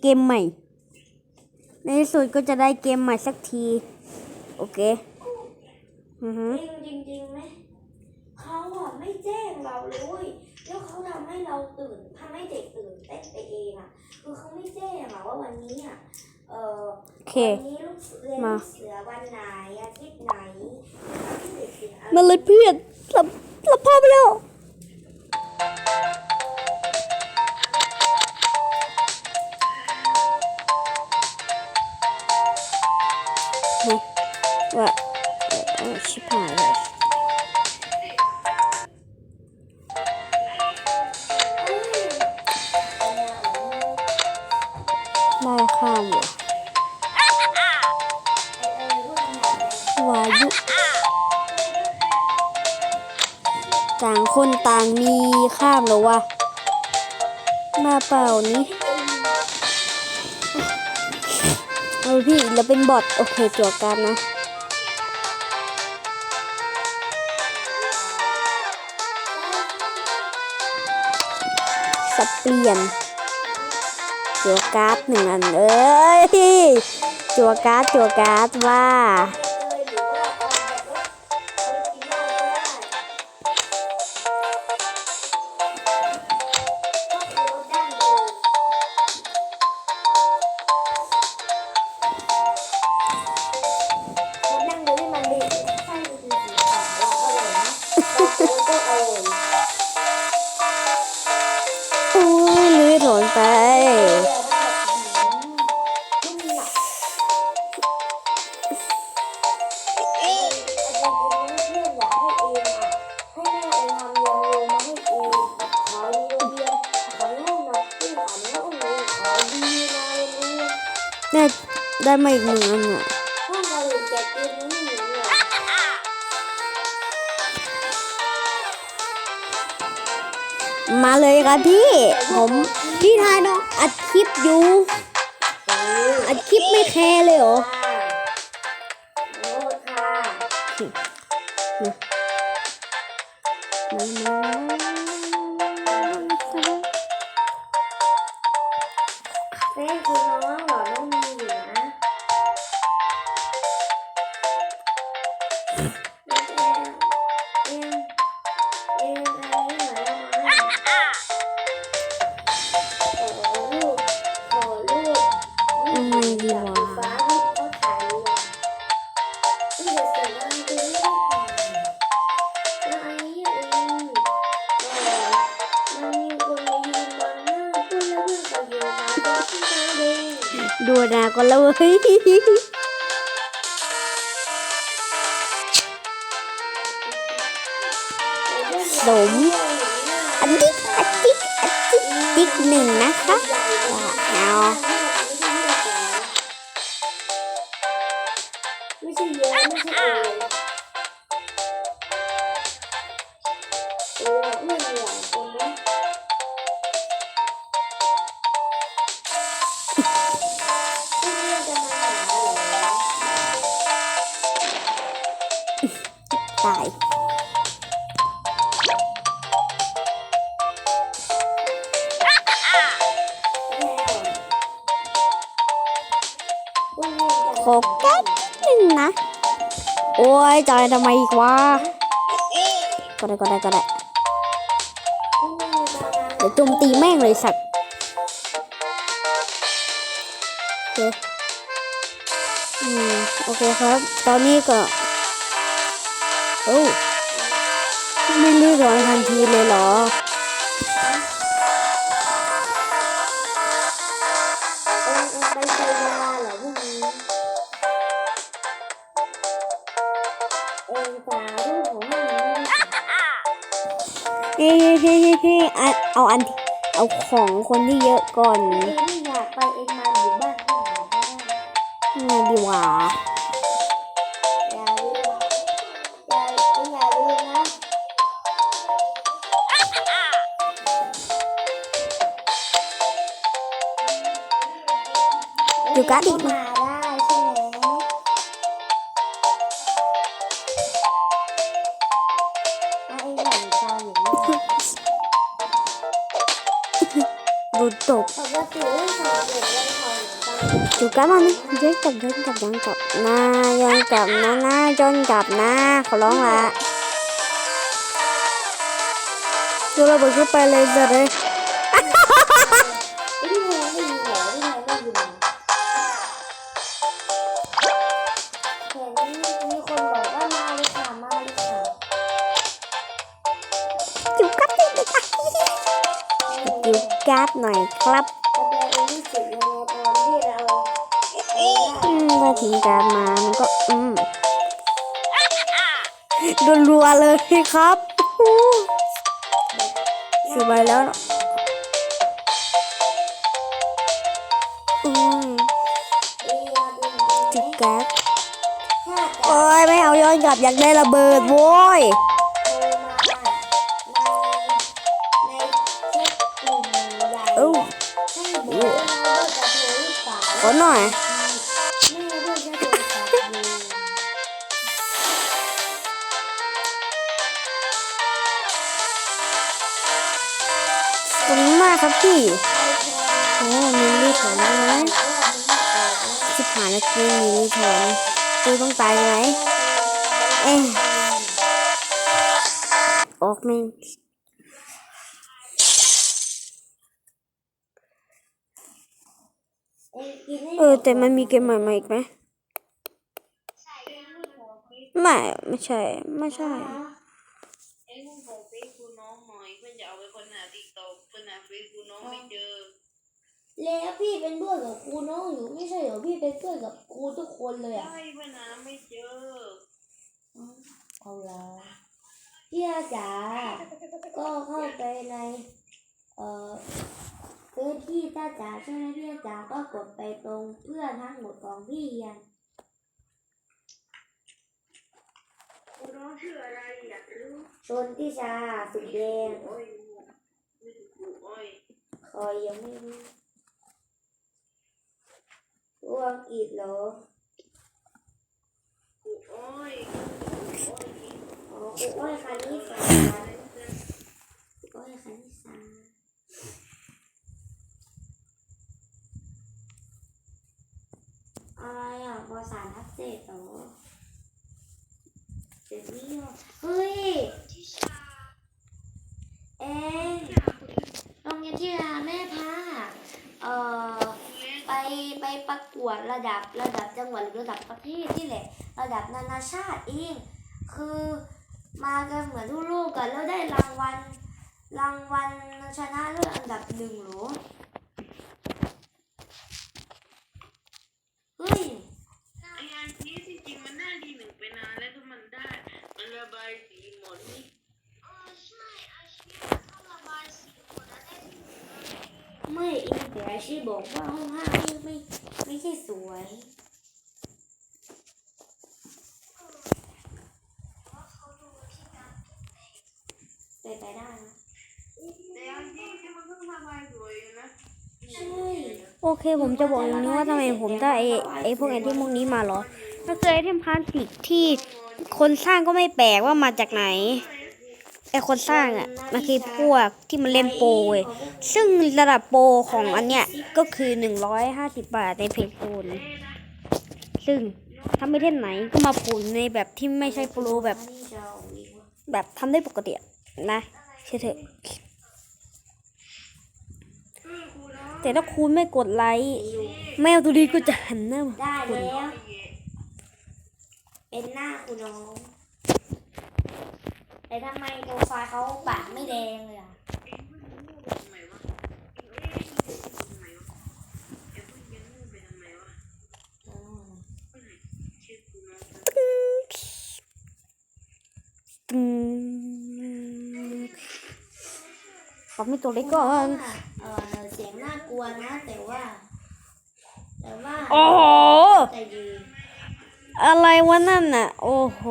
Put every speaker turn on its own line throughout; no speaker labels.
เกมใหม่ ในที่สุดก็จะได้เกมใหม่สักที โอเคอือฮึ
จริงจริงๆไหมเขาอะไม่แจ้งเราเลยเว้ยแล้วเขาทำให้เราตื่นทำให้เด็กตื่นเต้นไปเองอะคือเขาไม่แจ้งอะว่าวันนี้อะเออ
โอเค
วันนี้ลูกเสือ
มา
ลูกเสือวันไหนอาทิตย์ไหนที่เด็กเสืออะไร
มาเลยเพื่อนหลับหลับพ่อไปแล้ว ว่าชิบหายเลย
เอ้ย
ข้าม
วกนั้นอะ
วายุ ต่างคนต่างมีข้ามเหรอวะ มาเปล่านี้เอาพี่เราเป็นบอทโอเคจวกกันนะ สเปลี่ยน จัวการ์ดหนึ่งอันเอ้ย จัวการ์ดจัวการ์ดว่า
โรงเรียน
ได้ได้มาอีกหนึ่งอันอะ
ห้องเราเลยแจกเกมนี้อยู่เนี่ย
มาเลยครับพี่ ผม พี่ทายเนาะอัดคลิปอยู่
ออ
อัดคลิปไม่แคร์เลยเหรอ
โอ้ยจอยทำ
ไมอีกวะก็ได้ก็ได้ก็ได้เดี๋ยวโจมตีแม่งเลยสัตว์โอเคอืมโอเคครับ ตอนนี้ก็โอ้ไม่รีบร้อนทันทีเลยเหรอ
สารูปของห้องนี้
เฮ้เฮ้เฮ้เฮ้เอาเอาอันเอาของคนที่เยอะก่อน
เองไม่อยากไปเองมาอยู่บ้านข้างหลังได้
ไงดีวะ
อย่าลืมอย่าลืมนะ
อยู่การ์ดอีก
มา ลังตาอย่างนี้
ดูจบ
ปกติโอ้ยสำเร็จเลยค่าทิ้งกา
รมามันก็ อืมรัวๆเลยครับอู้สิบใบแล้วเนอะอืม
เอียดี
จุกกัด
ถ้าจะ
โอ้ยไม่เอาย้อนกลับอยากได้ระเบิดโว้ย
โทรมาในในเช็คกลุ่มใหญ่
เอ้า
ให้บอกว่าเราจะโทรหรือเปล่า
ขอหน่อย ครับพี่โอ้มีรีถอนไหมสิบหานาทีมีรีถอนกูต้องตายไหมเอ๊ะออกแม่งเออแต่มันมีเกมใหม่มาอีกไหมไม่ไม่ใช่ ไม่ใช่
เพื่อนหาเฟซกูน้องไม่เจอ
แล้วพี่เป็นเพื่อนกับครูน้องอยู่ไม่ใช่เหรอพี่เป็นเพื่อนกับครูทุกคนเลยอะ
ใช่เพื่อนหาไม่เจอ
เอาละพี่อาจ๋าก็เข้าไปในเอ่อเฟซพี่ตาจ๋าใช่ไหมพี่อาจ๋าก็กดไปตรงเพื่อนทั้งหมดของพี่ยัง
กูน้องชื่ออะไรอยากรู้
ชนทิชาสุดแดง คอยยังไม่รู้ตัวอังกฤษเหรอ
กูโอ้ยกูโอ้ย
อ๋อครูอ้อยคณิสาครูอ้อยคณิสาอะไรอะบอสารทับเศษเหรอเดี๋ยวนี้เหรอเฮ้ย เองโรงเรียนที่ราแม่พาเอ่อไปไปประกวดระดับระดับจังหวัดหรือระดับประเทศที่แหละ ระดับนานาชาติเอง คือมากันเหมือนทั่วโลกกันแล้วได้รางวัลรางวัลชนะเลิศอันดับหนึ่งหรอเฮ้ย
ไอ้งานนี้จริงๆมันได้ดีหนึ่งไปนานแล้วก็มันได้ มันระบายสีหมดนี่
ไม่ อินแต่อาชีพบอกว่าห้องห้าไม่ไม่ไม่ใช่สวยไปไปได้นะ
แต่เอาจริงๆมันเพิ่งระบายสวยอยู่นะ
ใช่
โอเคผมจะบอกอย่างนี้ว่าทำไมผมได้ไอ้ไอ้พวกไอเทมพวกนี้มาเหรอก็คือไอเทมพลาสติกที่คนสร้างก็ไม่แปลกว่ามาจากไหน ไอคนสร้างอะมันคือพวกที่มันเล่นโปรเว้ยซึ่งระดับโปรของอันเนี้ยก็คือหนึ่งร้อยห้าสิบบาทในเพจโอนซึ่งทำไม่เท่นไหนก็มาผลในแบบที่ไม่ใช่โปรแบบ แบบทำได้ปกตินะเชื่อเถอะแต่ถ้าคุณไม่กดไลค์แมวตัวนี้ก็จะหันหน้ามา
ได้แล้วเป็นหน้าคุณน้อง แต่ทำไมโปรไฟล์เขาปากไม่แดงเลยอะ
ทำไมวะเอ้ยทำไมวะเอ้ยเพิ่งยังงูไปทำไมวะ
อ๋อ
ชื่อกูน้อง
อืมขอไม่ตัวเล็กก่อน
เออเสียงน่ากลัวนะแต่ว่า แต่ว่า
โอ้โหอะไรวะนั่นน่ะ โอ้โห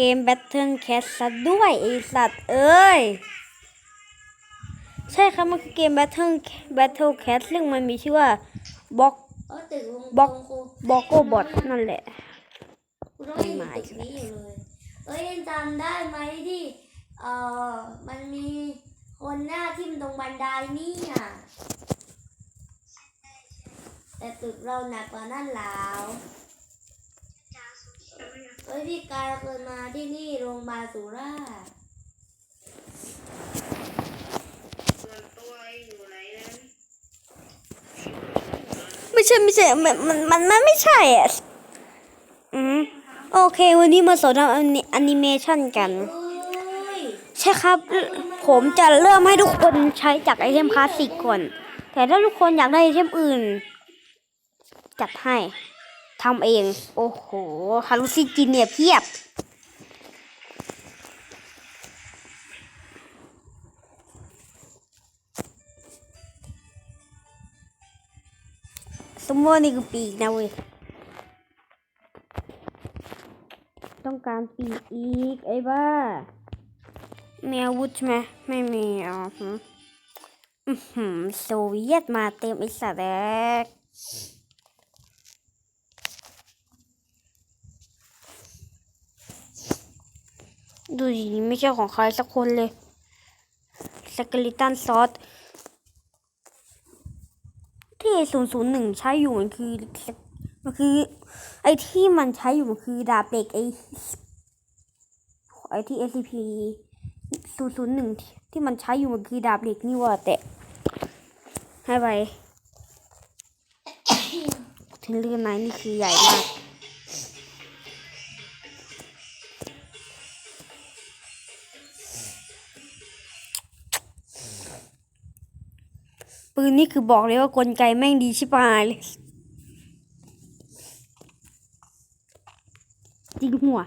กม Battle Cat ซะด้วยไอสัตว์เอ้ย ใช่ครับมันคือเกม Battle Battle Cat ซึ่งมันมีชื่อว่าบล็อก
เออตึกวง
บล็อก
วงครู
บล็อกโกบอทนั่นแหละ
คุณน้องยังอยู่ตึกนี้อยู่เลยเอ้ยยังจำได้ไหมที่เออมันมีคนหน้าทิ่มตรงบันไดนี่อะแต่ตึกเราหนักกว่านั้นแล้ว เฮ้ยพี่กายเคยมาที่นี่โรงพยาบาลสุราษฎร์
ส่วนตัวอยู่ไหนน
ไม่ใช่ไม่ใช่มันมันมันมันไม่ใช่อะอืมโอเค วันนี้มาสอนทำแอนิเมชันกัน
เอ้ย
ใช่ครับ ผมจะเริ่มให้ทุกคนใช้จากไอเทมคลาสสิกก่อน แต่ถ้าทุกคนอยากได้ไอเทมอื่น จัดให้ ทำเอง โอ้โห ฮารุซิจินเนี่ยเพียบ สมมติว่านี่คือปีกนะเว้ย ต้องการปีกอีก ไอ้บ้า มีอาวุธใช่ไหมไม่มีอ๋อหืมอื้อหือโซเวียตมาเต็มไอ้สัตว์แอก ดูดิไม่ใช่ของใครสักคนเลยสเกลิตันซอสที่ศูนย์ศูนย์หนึ่งใช้อยู่มันคือมันคือ ไอ้ที่มันใช้อยู่มันคือดาบเหล็กไอ้ไอ้ที่ SCP ศูนย์ศูนย์หนึ่งที่มันใช้อยู่มันคือดาบเหล็กนี่ว่าแต่ให้ไปถึงเรื่องไหนนี่คือใหญ่มาก ปืนนี่คือบอกเลยว่ากลไกแม่งดีชิบหายเลยจริงหัว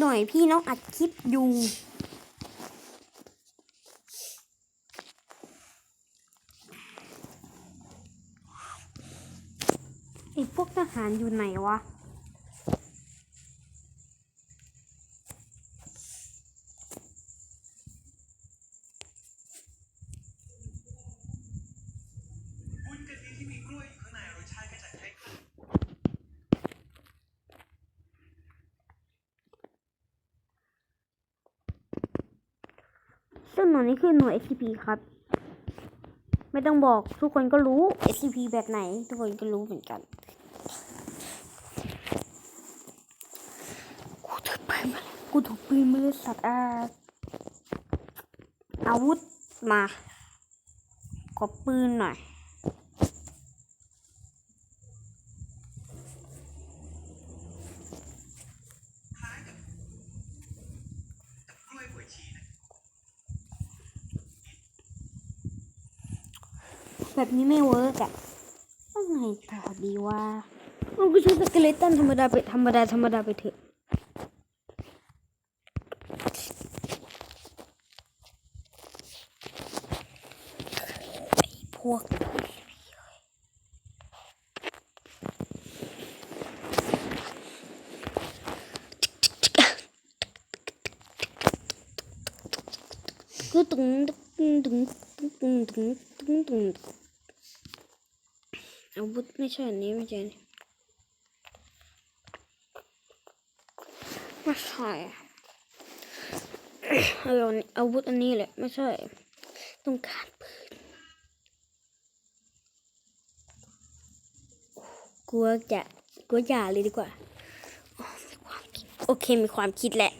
หน่อยพี่น้องอัดคลิปอยู่ ไอ้พวกทหารอยู่ไหนวะ
วุ้นกะทิที่มีกล้วยอยู่ข้างในรสชาติก็จะคล้ายๆ
ซึ่งหน่วยนี้คือหน่วย SCP ครับ ไม่ต้องบอกทุกคนก็รู้ SCP แบบไหน ทุกคนก็รู้เหมือนกันกูถือปืนมากูถือปืนมาเลยสัตว์อาอาวุธมา ขอปืนหน่อย
นี้
ไม่เวิร์กอะต้องไงต่อดีว่ามันก็ชุดสเกเลตันธรรมดาไปธรรมดาธรรมดาไปเถอะพวกกูตุ้งตุ้งตุ้งตุ้งตุ้งตุ้ง อาวุธไม่ใช่อันนี้ไม่ใช่นี่ไม่ใช่เอาอันนี้อาวุธอันนี้แหละไม่ใช่ ต้องการปืนกลัวจะกลัวอย่าเลยดีกว่าอ๋อวโอเคมีความคิดแหละ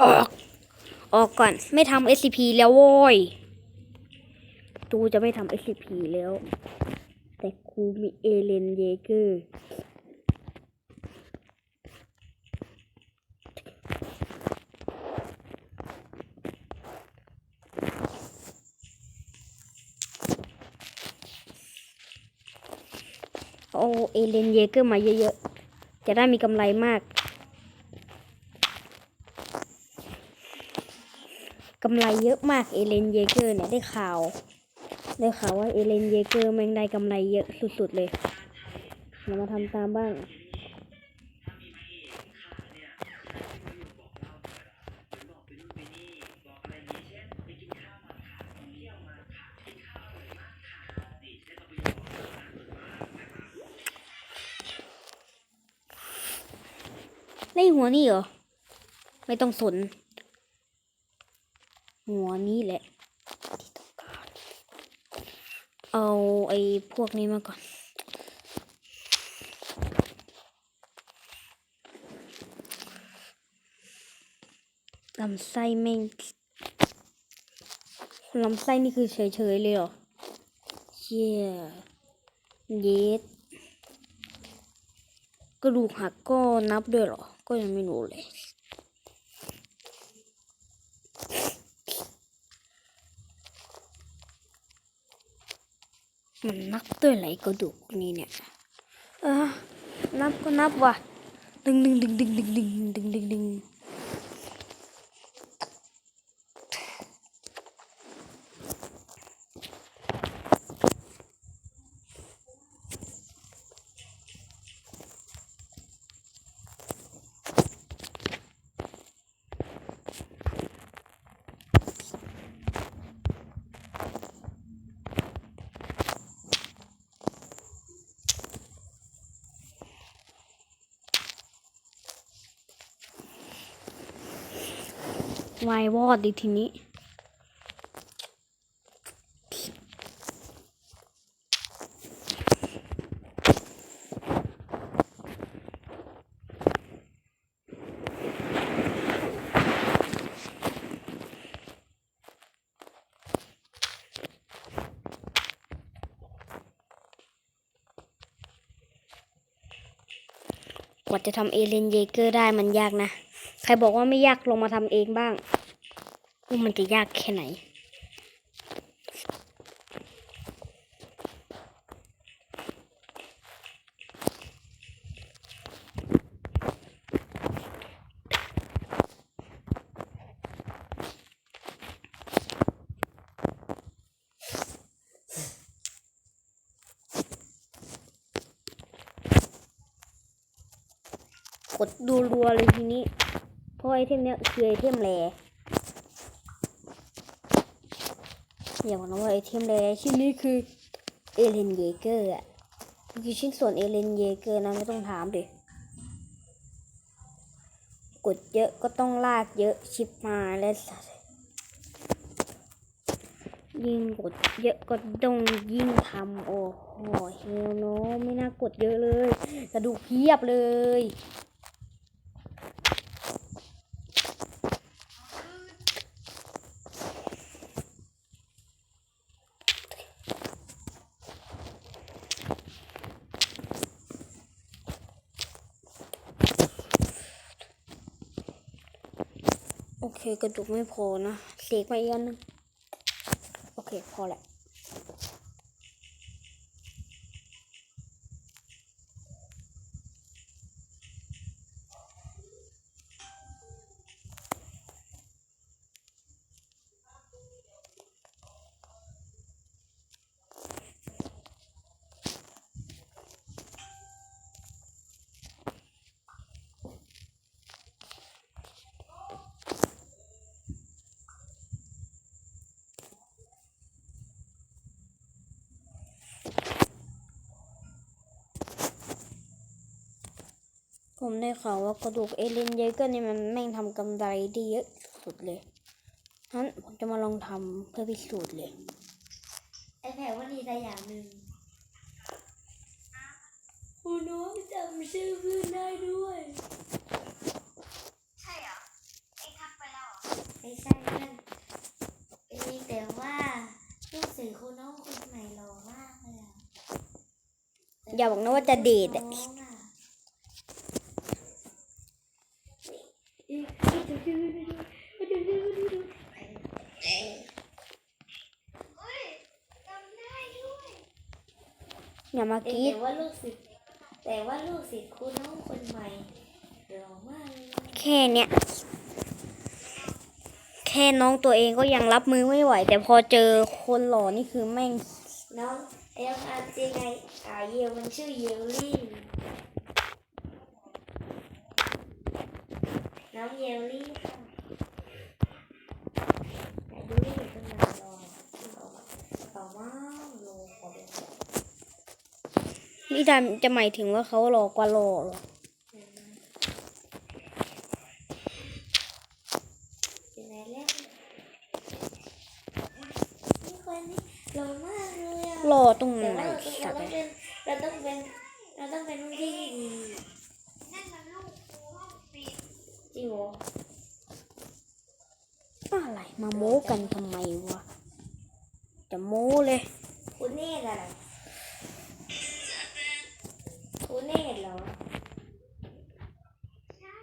ออก ออกก่อน ไม่ทำ SCP แล้วโว้ยตูจะไม่ทำ SCP แล้ว แต่ครูมีเอเลนเยเกอร์เอาเอเลนเยเกอร์มาเยอะๆ จะได้มีกำไรมาก กำไรเยอะมากเอเลนเยเกอร์เนี่ยได้ข่าว ได้ข่าวว่าเอเลนเยเกอร์แม่งได้กำไรเยอะสุดๆเลยเรามาทำตามบ้างไล่หัวนี่เหรอ ไม่ต้องสน หัวนี้แหละ ที่ต้องการ เอาไอ้พวกนี้มาก่อน ลำไส้แม่งลำไส้นี่คือเฉยๆเลยเหรอ เชี่ยเย็ดกระดูกหักก็นับด้วยเหรอ ก็ยังไม่รู้เลย มันนับด้วยไหลกระดูกนี่เนี่ยเออนับก็นับว่ะดึงดึงดึงดึงดึงดึงดึงดึงดึง วายวอดดิทีนี้ กว่าจะทำเอเลนเยเกอร์ได้มันยากนะ ใครบอกว่าไม่ยากลงมาทำเองบ้าง ว่ามันจะยากแค่ไหน กดดูรัวเลยทีนี้ เพราะไอเทมเนี้ยคือไอเทมแร อย่าบอกนะว่าไอเทมแรชิ้นนี้คือเอเลนเยเกอร์อะคือชิ้นส่วนเอเลนเยเกอร์นะไม่ต้องถามดิกดเยอะก็ต้องลากเยอะชิปมาและสัตว์ยิ่งกดเยอะก็ต้องยิ่งทำโอ้โหเฮลโนไม่น่ากดเยอะเลย กระดูกเพียบเลย โอ เคกระดูกไม่พอนะเสกมาอีกอันนึงโอเคพอแล้ว ผมได้ข่าวว่ากระดูกเอเลนเยเกอร์นี่มันแม่งทำกำไรได้เยอะสุดเลยงั้นผมจะมาลองทำเพื่อพิสูจน์เลย
ไอ้แผลว่าดีแต่อย่างหนึ่งคุณน้องจำชื่อเพื่อนได้ด้วย
ใช่เหรอเอ็งทักไปแล้วเหรอ
ไม่ใช่เพื่อนเอ้ยแต่ว่าลูกสื่อคุณน้องคนใหม่หล่อมากเลยอะ
อย่าบอกนะว่าจะเดทอะ
น้องอะเอ้ย
เฮ้ยจำได้ด้วย
อย่า มาก
แต่
รีด
ว่าลูกศิษย์แต่ว่าลูกศิษย์คุณน้องคนใหม่หล่อมากเลยนะ
แค่เนี้ยแค่ค่น้องตัวเองก็ยังรับมือไม่ไหว แต่พอเจอคนหล่อนี่คือแม่ง
น้องเอ็มอาร์จีไงอ่าเยลมันชื่อเยลลี่น้องเยลลี่ค่ะไหนดูนี่เป็นหนังรอต่อมาโลขอเป็น
นี่จะจะหมายถึงว่าเขาหล่อกว่าหล่อเหรอ
เป็นไงเล่นนี่คนนี้หล่อมากเลยอะ
หล่อตรงไหน
แต่ว่าเรา
สั
ต้
ต
อง
ว์
เป็นเราต้องเป็นเราต้องเป็นรุ่นที่ดี
นั่นมันลูกกูห้องปี
จริงเหรอ
อะไรมาโม้กันทำไมวะจะโม้เลย
คุณเนตรอะไรคุณเนตรเหรอ
ใช่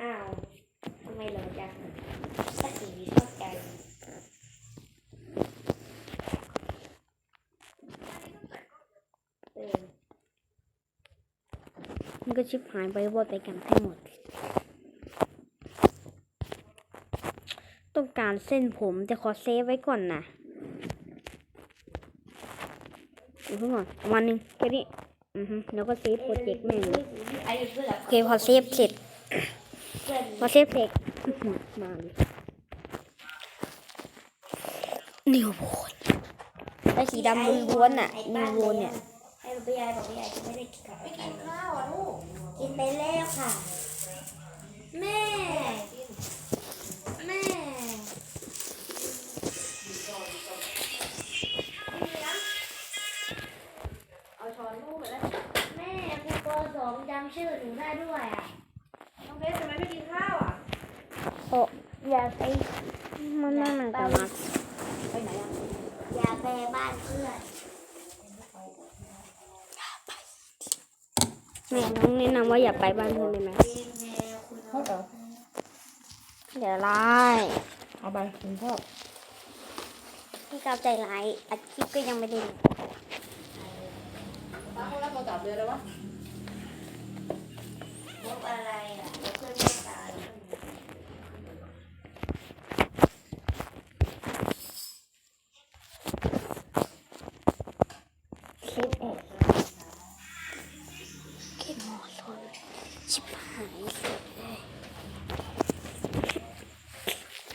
อ้าวทำไมเหรอจังสักสีเข้าใจเออ
มัน ก็ชิบหายไปวอดไปกันให้หมด ต้องการเส้นผมแต่ขอเซฟไว้ก่อนนะเดี๋ยวเพิ่งก่อนประมาณนึงแค่นี้อือฮึแล้วก็เซฟโปรเจกต์แม่งเลยโอเคพอเซฟเสร็จ
พอ
เซฟเสร็จมาเลยนิวโวนได้สีดำล้วนๆน่ะนิวโวนเนี่ย
ให้พี่ยายบอกพี่ยายจะไม่ได้กินข้าว
ไป
แล้วค่ะ
อ
ง
แนะนำว่าอย่าไปบ้านเพื่อนได้ไหม
เองแม่คุณ
พ่อเอ๋อ
เดี๋ยวไล่
เอาไปคุณพ่อ
พี่กาวใจร้ายอัดคลิปก็ยังไม่ได้
ป้าเขาแล้วเขาจับเลยแล้ววะ
พบอะไรอะเดี๋ยวเพื่อนไม่ตาย
คลิปเอกเก็บหมอชนชิบหายเสร็จเลย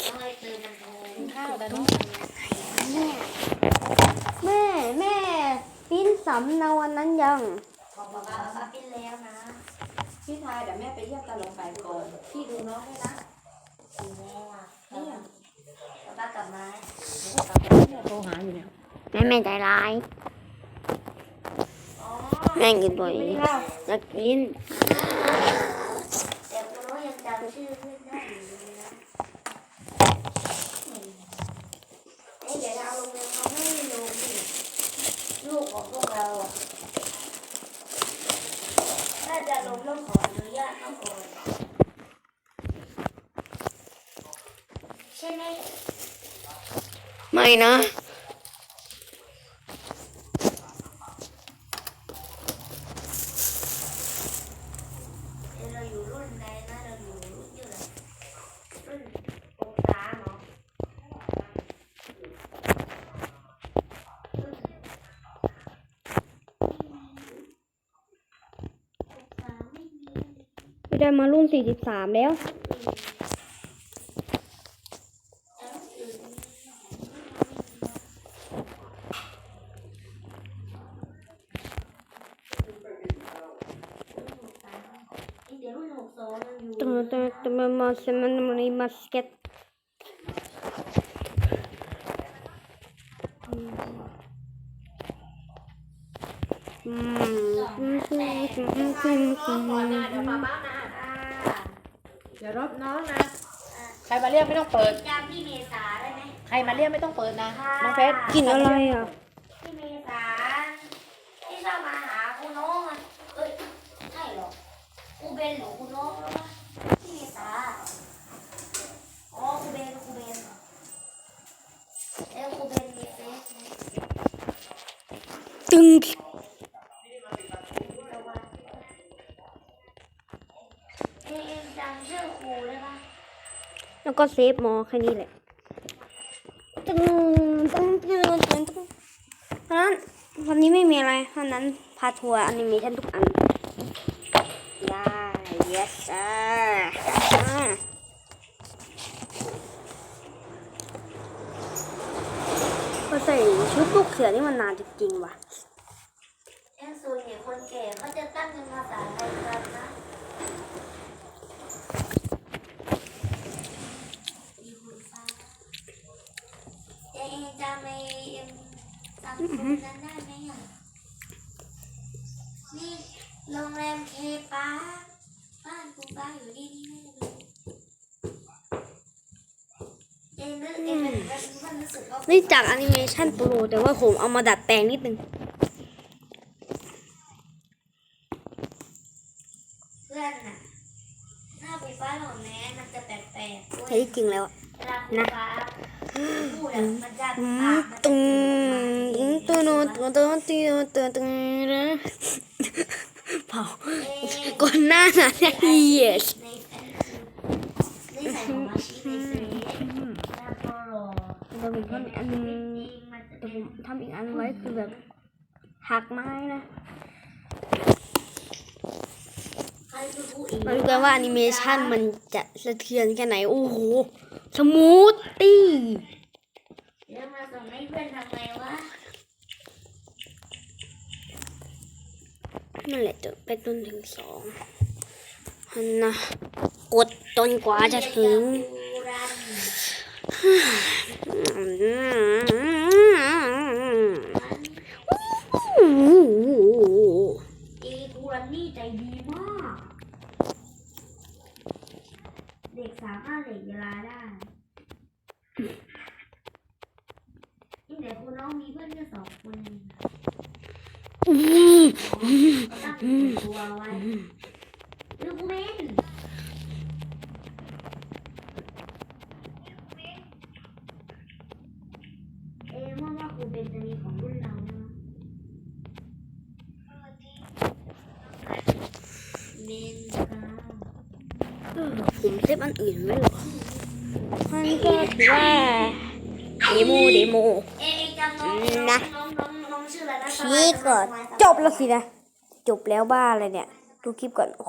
ต้องให้ตื่นมันโทร
ข้าวแต่น้อง
แม่แม่แม่ปิ้นสำเนาอันนั้นยัง
บอกป๊าป๊าป๊าปิ้นแล้วนะ
พี่ชายเดี๋ยวแม่ไปเยี่ยมตาหลงไปก่อน พี่ดูน้องให้นะ
ปิ้นแล้วอะ
เนี่ย
ป๊าป๊ากลับมา
โทรหาอยู่เนี่ย
แม่แม่ใจร้าย
อ๋อ
แม่กินตัวนี้จะกิน
แต่คุณน้องยังจำชื่อเพื่อนได้อยู่เลยนะเอ้ยเดี๋ยวเราเอาลงเรียนเขาไม่ลงนี่ลูกของพวกเราอะน่าจะลงต้องขออนุญาตเขาก่อนใช่ไหม
ไม่นะ
เอ้ยเราอยู่รุ่นไหนนะเราอยู่รุ่นอยู่ไหนรุ่นองศาเนาะองศาไม่มี
ไม่ได้มารุ่น43 แล้ว ตัวมามาเซมันมันมาสเก็ตอืมอืมอืมอืมอืมอืมอืม
เดี๋ยวป้าบ้านะ
อ่า
รบน้องนะ ใครมาเรียกไม่ต้องเปิด
จำพี่เมษาได้ไหม
ใครมาเรียกไม่ต้องเปิดนะ น้องเพชร
กินอะไรอะ
พี่เมษาที่ชอบมาหาคุณน้องอะเอ้ยใช่หรอครูเบนหรือคุณน้องแล้ววะพี่เมษาอ๋อครูเบนครูเบนเอ้ยครูเบนมีเฟซไหม
ตึงแล้วก็เซฟมอแค่นี้แหละตึงตึงตึงตึงตึงเพราะนั้นวันนี้ไม่มีอะไรเพราะนั้นพาทัวร์แอนิเมชันทุกอัน ได้ yes sir ใส่ชุดลูกเสือนี่มันนานจริงๆว่ะ
แอนซูเนี่ยคนแก่เขาจะเป็นภาษาไทยกันนะอีหุ่นฟ้าเองจำไอ้เอ็มจำคนนั้นได้ไหมอะนี่โรงแรมเคปาบ้านคุณป้าอยู่ที่นี่แน่เลยเองนึกเองเป็นมันรู้สึกว่า
นี่จากแอนิเมชันโปรแต่ว่าผมเอามาดัดแปลงนิดนึง
เพื่อนน่ะ หน้าปูฟ้าหล่อแม้มันจะแปลกๆด้วย
แต่ที่จริงแล้วอะ
เวลาปูฟ้าพูดอะมันจะ
อื
ปามกมันจะ
ตึง
เป็น
ตึงตึงตึงตึงตึงตึงตึงนะเผา
เอ๊ะ
ก่อนหน้านั้นเนี่ย yes
ในแฟนซีในใส่ของมาชีในเฟซแล้วก็รอ
แต่ผมทำอีกอันนึง
จริงมันจะ
แต่
เป็
ผ
น
มทำอีกอันไว้คือแบบหักไม้นะ
ใครคือผู้อีก
มาดูกันว่าแอนิเมชันมันจะสะเทือนแค่ไหน โอ้โห สมูทตี้
เดี๋ยวมาส่งให้เพื่อนทำไงวะ
นั่นแหละจนไปจนถึงสองฮันนะ กดจนกว่าจะถึง
ทีนะ จบ
แล้วบ้าอะไรเนี่ย ดูคลิปก่อนโอ้